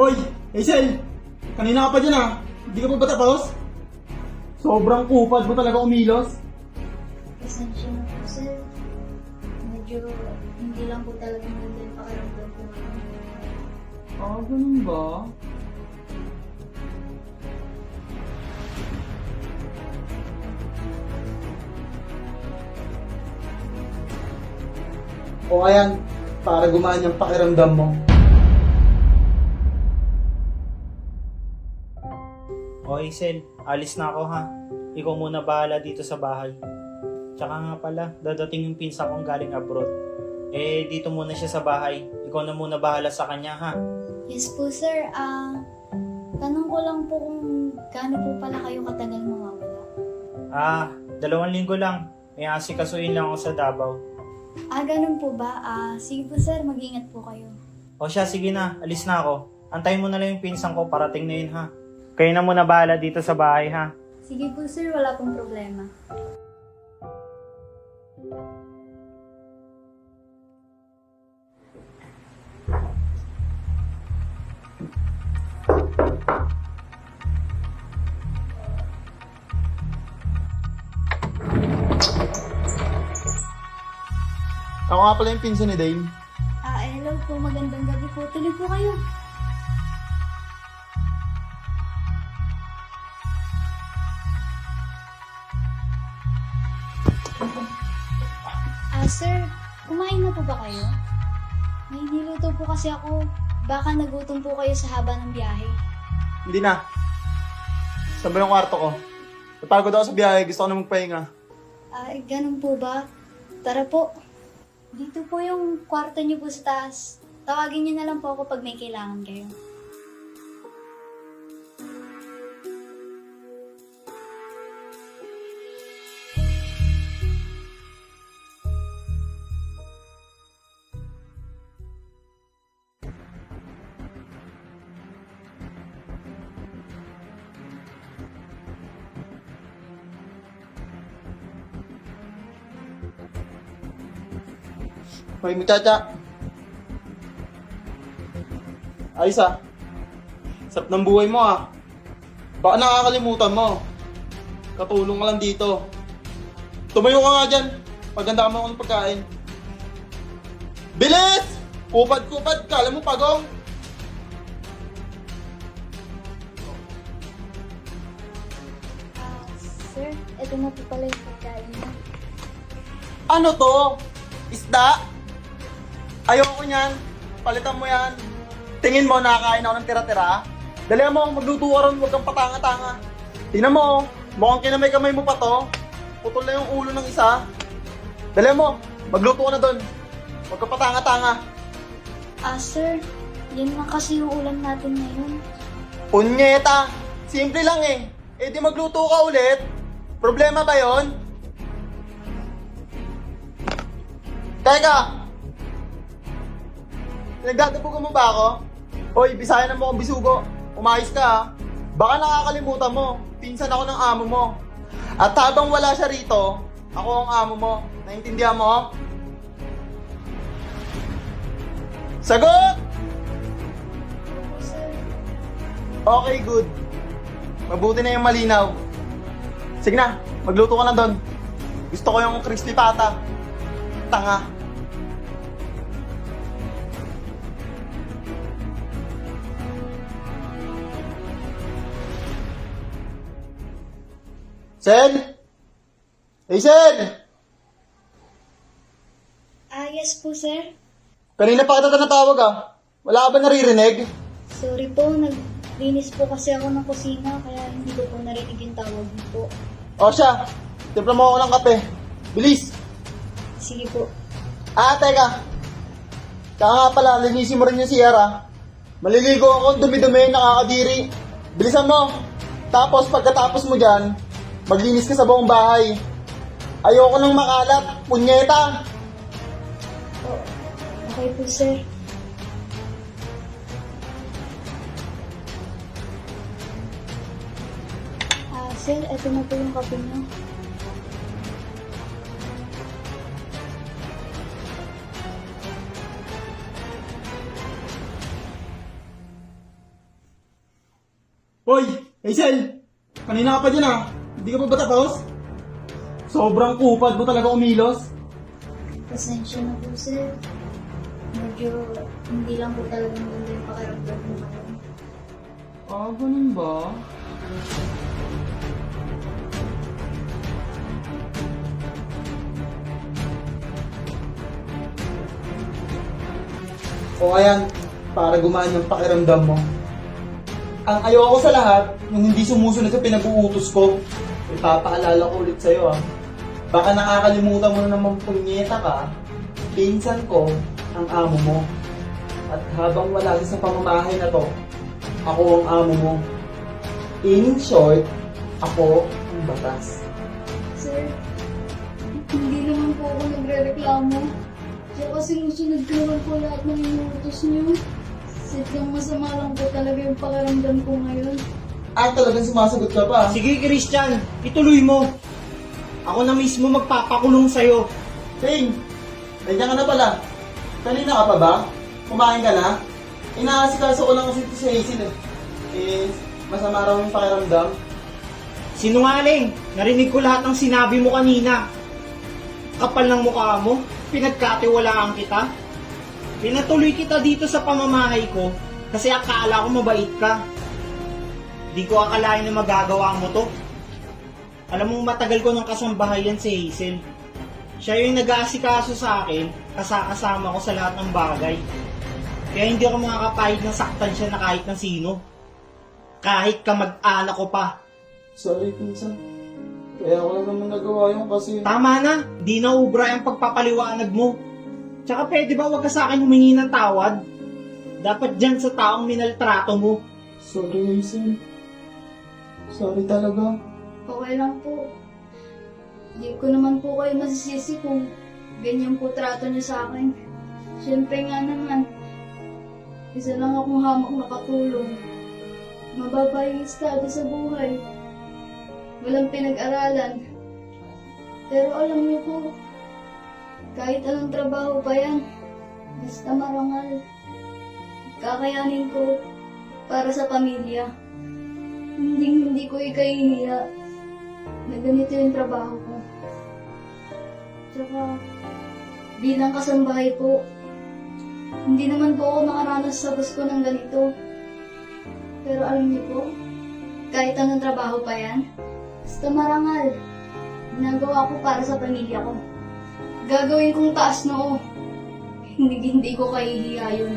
Hoy, Hazel! Kanina ka pa dyan ah. Hindi ka pa ba tapos? Sobrang kupad mo talaga umilos. Pasensya na po, sir. Medyo hindi lang po talaga maganda yung pakiramdam ko ngayon. Ah, ganun ba? O ayan, para gumaan yung pakiramdam mo. O Hazel, alis na ako ha. Ikaw muna bahala dito sa bahay. Tsaka nga pala, dadating yung pinsan kong galing abroad. Eh, dito muna siya sa bahay. Ikaw na muna bahala sa kanya ha. Yes po, sir. Ah, tanong ko lang po kung gaano po pala kayo katagal mawawala. Ah, dalawang linggo lang. May asikasuin lang ako sa Davao. Ah, ganun po ba? Ah, sige po, sir. Mag-ingat po kayo. O siya, sige na. Alis na ako. Antayin mo na lang yung pinsan ko parating na yun ha. Kayo na muna bahala dito sa bahay ha. Sige po, sir. Wala pong problema. Ako nga pala yung pinsan ni Dane. Ah, hello po. Magandang gabi po. Tuloy po kayo. Sir. Kumain na po ba kayo? May niluto po kasi ako. Baka nagutom po kayo sa haba ng biyahe. Hindi na. Saan ba yung kwarto ko? Napagod ako sa biyahe, gusto ko na magpahinga. Ah, ganun po ba? Tara po. Dito po yung kwarto niyo po sa taas. Tawagin niyo na lang po ako pag may kailangan kayo. Hoy, muchacha. Ayos ah. Sarap ng buhay mo ah. Baka nakakalimutan mo. Katulong ka lang dito. Tumayo ka nga dyan. Paganda ka mo ng pagkain. Bilis! Kupad-kupad ka. Alam mo, pagong. Ah, sir, ito na po pala yung pagkain. Ano to? Isda? Ayoko niyan. Palitan mo yan. Tingin mo nakakain ako ng tira-tira? Dali mo, magluto ka ron, huwag kang patanga-tanga. Tingnan mo, mukhang kinamay-kamay mo pa to. Putol na yung ulo ng isa. Dali mo, magluto ka na doon. Huwag kang patanga-tanga. Ah, sir, yan lang kasi yung ulam natin ngayon. Punyeta! Simple lang eh. Eh di magluto ka ulit. Problema ba yon? Teka! Nagdadabugan mo ba ako? Hoy, bisaya na mo akong bisugo. Umayos ka ha. Baka nakakalimutan mo. Pinsan ako ng amo mo. At habang wala siya rito, ako ang amo mo. Naintindihan mo? Sagot! Okay, good. Mabuti na yung malinaw. Sige na, magluto ka na doon. Gusto ko yung crispy pata. Tanga. Sen? Hey, Sen! Ah, yes po, sir. Kanina pa kita natawag ah. Wala ka ba naririnig? Sorry po, naglinis po kasi ako ng kusina, kaya hindi ko po narinig yung tawag niyo po. O siya, timpla mo ako ng kape. Bilis! Sige po. Ah, teka. Kaya nga pala, linisin mo rin yung Sierra. Maliligo ako, dumi-dumi, nakakadiri. Bilisan mo. Tapos, pagkatapos mo dyan, maglinis ka sa buong bahay. Ayoko nang makalat, punyeta. Oh, okay po, sir. Ah, sir, ito na po yung kape niyo. Hoy, Hazel! Kanina ka pa dyan ah. Hindi ka pa ba tapos? Sobrang kupad mo talaga umilos. Pasensya na po, sir. Medyo hindi lang po talaga maganda yung pakiramdam ko ngayon. Ah, ganun ba? O ayan, para gumaan yung pakiramdam mo. Ang ayoko sa lahat, yung hindi sumusunod sa pinag-uutos ko, ipapaalala ko ulit sa'yo ah. Baka nakakalimutan mo na naman punyeta ka, pinsan ko ang amo mo. At habang wala ka sa pamamahay na to, ako ang amo mo. In short, ako ang batas. Sir, hindi naman po ako nagre-reklamo. Tsaka sinusunod ko naman po lahat ng inuutos niyo. Sadyang masama lang po talaga yung pakiramdam ko ngayon. Ah, talagang sumasagot ka pa. Sige, Christian, ituloy mo. Ako na mismo magpapakulong sa'yo. Ting, nandiyan ka na pala. Kanina ka pa ba? Kumain ka na? Inaasikaso ko lang kasi ito si Hazel eh. Eh, masama raw yung pakiramdam. Sinungaling! Narinig ko lahat ng sinabi mo kanina. Kapal ng mukha mo, pinagkatiwalaan kita. Pinatuloy kita dito sa pamamahay ko kasi akala ko mabait ka. Di ko akalain na magagawa mo to. Alam mo, matagal ko ng kasambahayan si Hazel. Siya yung nag-aasikaso sa akin, kasakasama ko sa lahat ng bagay. Kaya hindi ako makakapahid na saktan siya na kahit ng sino. Kahit kamag-anak ko pa. Sorry, pinsan. Kaya ako lang naman nagawa yun kasi... Tama na, di na ubra yung pagpapaliwanag mo. Tsaka pwede ba wag ka sa akin humingi ng tawad? Dapat dyan sa taong minaltrato mo. Sorry, Hazel. Sorry talaga. Okay lang po. Hindi ko naman po kayo masisisi kung ganyan po trato niyo sa akin. Siyempre nga naman, isa lang akong hamak na katulong. Mababa yung estado sa buhay. Walang pinag-aralan. Pero alam niyo po, kahit anong trabaho pa yan, basta marangal. Kakayanin ko para sa pamilya. Hindi, hindi ko ikahihiya na ganito yung trabaho ko. Tsaka, bilang kasambahay po, hindi naman po ako makaranas sa bus ko ng ganito. Pero alam niyo po, kahit anong trabaho pa yan, basta marangal, ginagawa ko para sa pamilya ko. Gagawin kong taas noo. Hindi, hindi ko kahihiya yun.